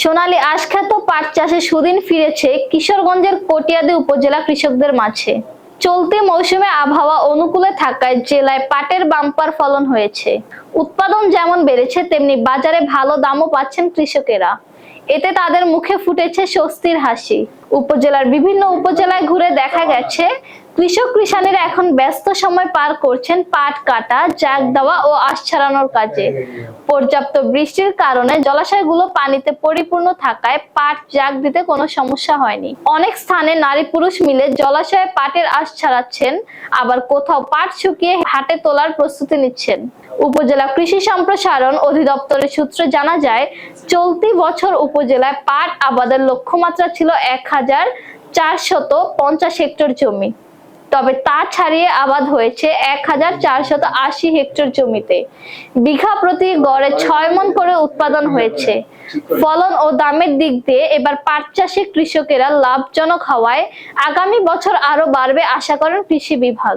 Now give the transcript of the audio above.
সোনালী আশখ্যাত পাট চাষে সুদিন ফিরেছে কিশোরগঞ্জের কটিয়াদি উপজেলা কৃষকদের মাঝে। চলতি মৌসুমে আবহাওয়া অনুকূলে থাকায় জেলায় পাটের বাম্পার ফলন হয়েছে। উৎপাদন যেমন বেড়েছে, তেমনি বাজারে ভালো দামও পাচ্ছেন কৃষকেরা। এতে তাদের মুখে ফুটেছে স্বস্তির হাসি। উপজেলার বিভিন্ন উপজেলায় ঘুরে দেখা গেছে, কৃষক কৃষানীরা এখন ব্যস্ত সময় পার করছেন পাট কাটা, জাগ দেওয়া ও আশ ছাড়ানোর কাজে। পর্যাপ্ত বৃষ্টির কারণে জলাশয়গুলো পানিতে পরিপূর্ণ থাকায় পাট জাগ দিতে কোনো সমস্যা হয়নি। অনেক স্থানে নারী পুরুষ মিলে জলাশয়ে পাটের আশ ছাড়াচ্ছেন, আবার কোথাও পাট শুকিয়ে হাটে তোলার প্রস্তুতি নিচ্ছেন। উপজেলা কৃষি সম্প্রসারণ অধিদপ্তরের সূত্রে জানা যায়, চলতি বছর উপজেলায় পাট আবাদের লক্ষ্যমাত্রা ছিল এক হাজার চারশত পঞ্চাশ হেক্টর জমি। তবে তা ছাড়িয়ে আবাদ হয়েছে এক হাজার চারশত আশি হেক্টর জমিতে। বিঘা প্রতি গড়ে ছয় মন করে উৎপাদন হয়েছে। ফলন ও দামের দিক দিয়ে এবার পাট চাষে কৃষকেরা লাভজনক হওয়ায় আগামী বছর আরও বাড়বে আশা করেন কৃষি বিভাগ।